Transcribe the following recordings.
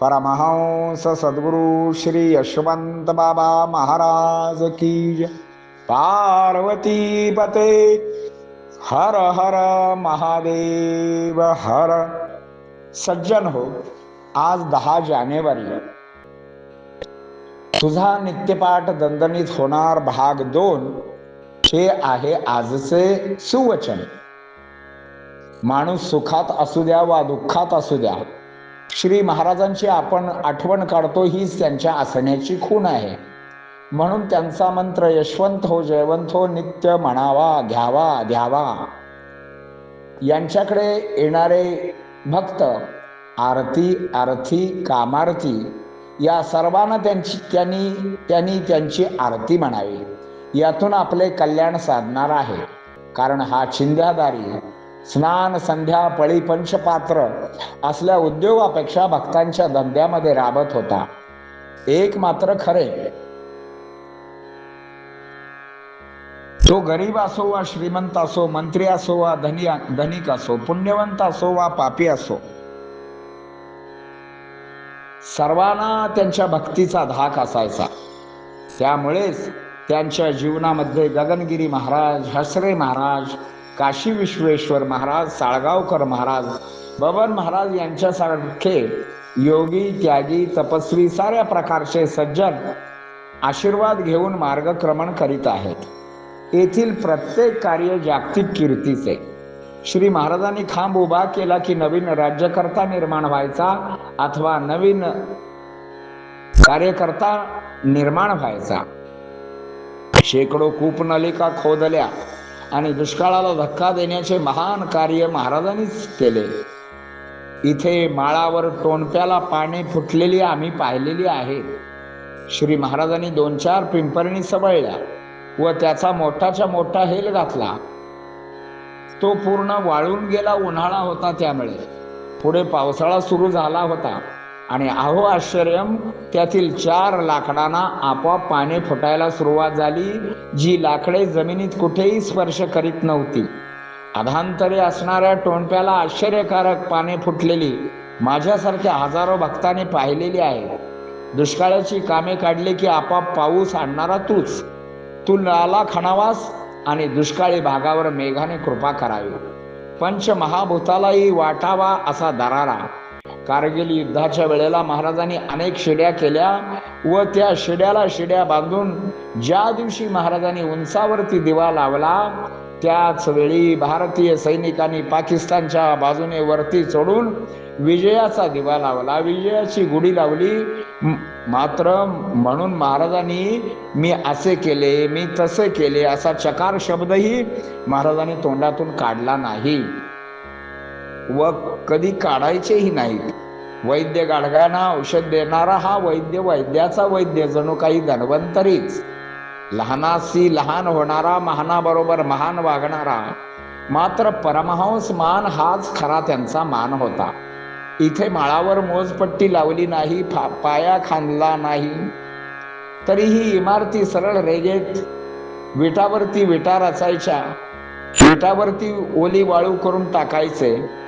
परमहंस सद्गुरु श्री यशवंत बाबा महाराज की पार्वती पते हर हर महादेव हर। सज्जन हो आज दहा जानेवारी तुझा नित्यपाठ दणदणीत होणार भाग दोन हे आहे आजचे सुवचन। माणूस सुखात असू द्या वा दुःखात असू द्या श्री महाराजांची आपण आठवण काढतो हीच त्यांच्या असण्याची खूण आहे. म्हणून त्यांचा मंत्र यशवंत हो जयवंत हो नित्य म्हणावा घ्यावा द्यावा यांच्याकडे येणारे भक्त आरती आरती कामारती या सर्वांना त्यांची त्यांनी त्यांनी त्यांची आरती म्हणावी. यातून आपले कल्याण साधणार आहे. कारण हा छिंद्यादारी स्नान संध्या पळी पंचपात्र असल्या उद्योगापेक्षा भक्तांच्या धंद्यामध्ये राबत होता. एक मात्र खरे. तो गरीब असो वा श्रीमंत असो मंत्री असो वा धनी धनिक असो पुण्यवंत असो वा पापी असो सर्वांना त्यांच्या भक्तीचा धाक असायचा. त्यामुळेच त्यांच्या जीवनामध्ये गगनगिरी महाराज हसरे महाराज काशी विश्वेश्वर महाराज साळगावकर महाराज बबन महाराज यांच्यासारखे योगी त्यागी तपस्वी साऱ्या प्रकारचे सज्जन आशीर्वाद घेऊन मार्गक्रमण करीत आहेत. येथील प्रत्येक कार्य जागतिक कीर्तीचे. श्री महाराजांनी खांब उभा केला की नवीन राज्यकर्ता निर्माण व्हायचा अथवा नवीन कार्यकर्ता निर्माण व्हायचा. शेकडो कूपनलिका खोदल्या. आणि दुष्काळाला धक्का देण्याचे महान कार्य महाराजांनीच केले. इथे माळावर टोणप्याला पाणी फुटलेली आम्ही पाहिलेली आहेत श्री महाराजांनी दोन चार पिंपरणी सबळल्या व त्याचा मोठाच्या मोठा हेल घातला. तो पूर्ण वाळून गेला उन्हाळा होता त्यामुळे. पुढे पावसाळा सुरू झाला होता. आणि अहो आश्चर्यम त्यातील चार लाकडांना आपोआप पाने फुटायला सुरुवात झाली जी लाकडे जमिनीत कुठेही स्पर्श करीत नव्हती. अधांतरे असणाऱ्या टोणप्याला आश्चर्यकारक पाने फुटलेली माझ्यासारख्या हजारो भक्तांनी पाहिलेली आहे. दुष्काळाची कामे काढली की आपोआप पाऊस आणणारा तूच. तू नळाला खणावास आणि दुष्काळी भागावर मेघाने कृपा करावी. पंचमहाभूतालाही वाटावा असा दरारा. कारगिल युद्धाच्या वेळेला महाराजांनी अनेक शिड्या केल्या व त्या शिड्याला शिड्या बांधून ज्या दिवशी महाराजांनी उंचावरती दिवा लावला त्याच वेळी भारतीय सैनिकांनी पाकिस्तानच्या बाजूने वरती चढून विजयाचा दिवा लावला. विजयाची गुढी लावली. मात्र म्हणून महाराजांनी मी असे केले मी तसे केले असा चकार शब्दही महाराजांनी तोंडातून काढला नाही. व कधी काढायचेही नाहीत. वैद्य गाडगांना औषध देणारा हा वैद्य वैद्याचा वैद्य जणू काही धन्वंतरीच. लहानासी लहान होणारा महानाबरोबर महान वागणारा मात्र परमहंस मान हाच खरा त्यांचा मान होता. इथे माळावर मोजपट्टी लावली नाही पाया खांदला नाही. तरीही इमारती सरळ रेगेत विटावरती विटा रचायच्या विटावरती ओली वाळू करून टाकायचे.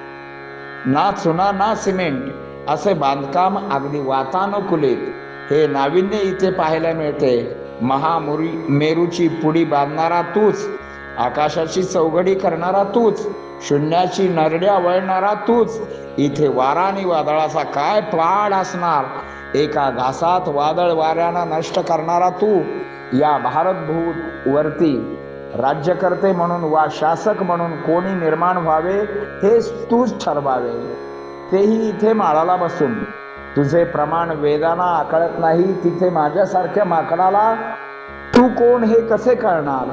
ना चुना ना सिमेंट असे बांधकाम अगदी वातानुकूलित. हे नाविन्य इथे पाहायला मिळते. महामुरी मेरूची पुडी बांधणारा तूच आकाशाची चौघडी करणारा तूच शून्याची नरड्या वळणारा तूच इथे वारा आणि वादळाचा काय पाड असणार? एका घासात वादळ वाऱ्यानं नष्ट करणारा तू या भारतभूत वरती राज्यकर्ते म्हणून वा शासक म्हणून कोणी निर्माण व्हावे हेच तूच ठरवावे. तेही इथे माळाला बसून. तुझे प्रमाण वेदाना आकळत नाही तिथे माझ्यासारख्या माकडाला तू कोण हे कसे कळणार?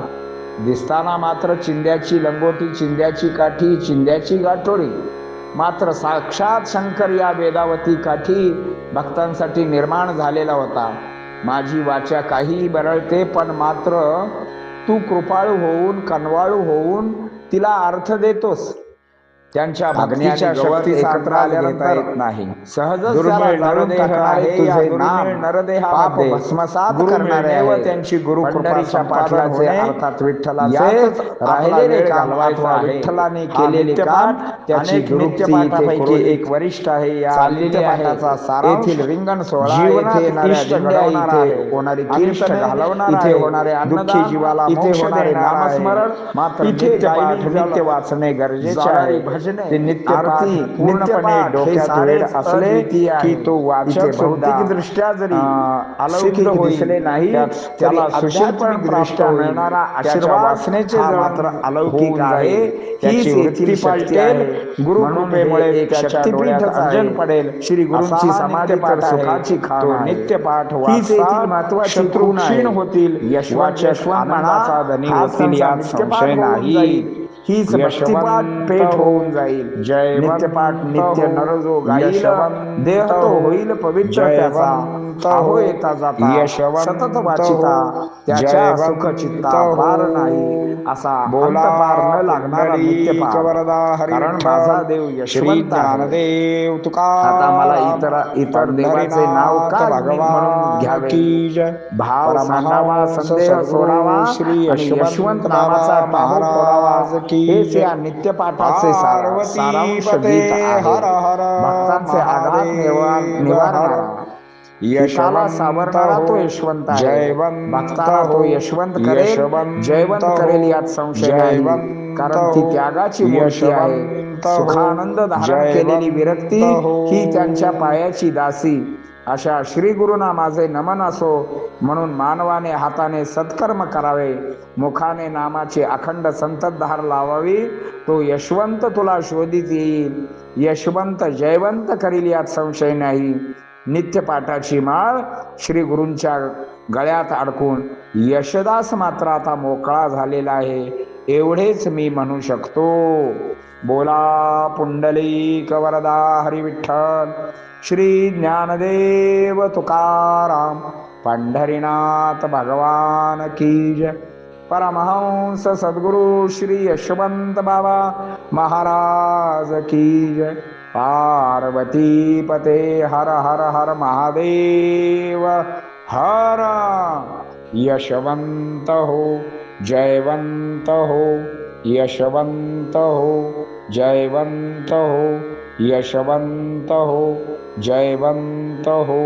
दिसताना मात्र चिंद्याची लंगोटी चिंद्याची काठी चिंद्याची गाठोडी. मात्र साक्षात शंकर या वेदावती काठी भक्तांसाठी निर्माण झालेला होता. माझी वाचा काही बरळते पण मात्र तू कृपाळू होऊन कनवाळू होऊन तिला अर्थ देतोस. त्यांच्या भक्तीच्या शक्तीचा एकत्र अंदाज घेता येत नाही जाणून नरदेह आहे तुझे नाम. भस्मसात करणारे व आहे. त्यांची गुरु पंढरीच्या पाठलाचे अर्थात विठ्ठलाचे राहिलेले काम अथवा. विठ्ठलाने केलेले काम त्याची एक वरिष्ठ आहे या आहे. सारांश येथील रिंगण सोहळा, येथे येणाऱ्या घडवणारा इथे. होणारी कीर्तने, घालवणारा इथे. होणारे दुःखी जीवाला इथे होणारे. नामस्मरण, मात्र इथे नित्य वाचणे गरजेचे आहे भजने, ते नित्यपाठ आरती, पूर्णपणे नित्यपाठ हे डोक्यात सारेच वेळ असले अद्वितीय आहे. की तो वाचक इथे सुद्धा भौतिकदृष्ट्या जरी अं, अलौकिक सिद्ध होईल, दिसले नाही त्यात तरी त्याला आध्यात्मिक सुशीलपण प्राप्त दृष्ट्या होईल. मिळणारा त्याच्या आशीर्वाद वासनेचे हा जळ मात्र अलौकिक होऊन आहे जाईल. हीच त्याची येथील वृत्ती शक्ती पलटेल. आहे गुरु म्हणून कृपेमुळे हे एक त्याच्या शक्तीपीठच डोळ्यात आहे. अंजन पडेल. श्री गुरूंची असा हा समाधी नित्यपाठ तर आहे. सुखाची खाण तो आहे. नित्यपाठ हीच वाचा, येथील महत्वाची शत्रू खूण आहे. क्षीण होतील यशवंत वाचक यशवंत म्हणा, आनंदाचा धनी हा होतील त्यांचा यात नित्यपाठ संशय होऊन नाही जाईल. हीच भक्तिपाठ पेठ होऊन जाईल जयवंत नित्यपाठ नित्य. नरजो गाईल देह तो. होईल पवित्र त्याचा हो. अहो येता जाता यशवंत सतत वाचिता. त्याच्या सुख चित्ता. पार नाही असा बोला अंतपार न लागणारा नित्यपाठ वरदा कारण माझा देव यशवंत. ज्ञानदेव तुकाराम आता मला इतर इतर देवाचे नाव का म्हणून घ्यावे जय. भाव सांगावा संदेह सोडावा श्री यशवंत टाहू महाराज फोडावा की हेच. या नित्यपाठाचे सारांश गीत आहे भक्तांचे आघात निवारणारा यशवंत सावरणारा तो हो. यशवंत आहे जयवंत भक्ताला तो हो. यशवंत करेल जयवंत हो. करेल यात संशय नाही जयवंत कारण ती. त्यागाची मूर्ती आहे. सुखानंद धारण केलेली विरक्ती. ही त्यांच्या पायाची दासी अशा श्रीगुरूंना माझे नमन असो म्हणून मानवाने हाताने सत्कर्म करावे मुखाने नामाची अखंड संततधार लावावी तो यशवंत तुला शोधित येईल. यशवंत जयवंत करील यात संशय नाही. नित्यपाठाची माळ श्री गुरूंच्या गळ्यात अडकून यशदास मात्र आता मोकळा झालेला आहे. एवढेच मी म्हणू शकतो. बोला पुंडलिक वरदा हरी विठ्ठल श्री ज्ञानदेव तुकाराम पंढरीनाथ भगवान की जय. परमहंस सद्गुरु श्री यशवंत बाबा महाराज की जय. पार्वती पते हर हर हर महादेव हर यशवंत हो. जयवन्त हो यशवन्त हो जयवन्त हो यशवन्त हो जयवन्त हो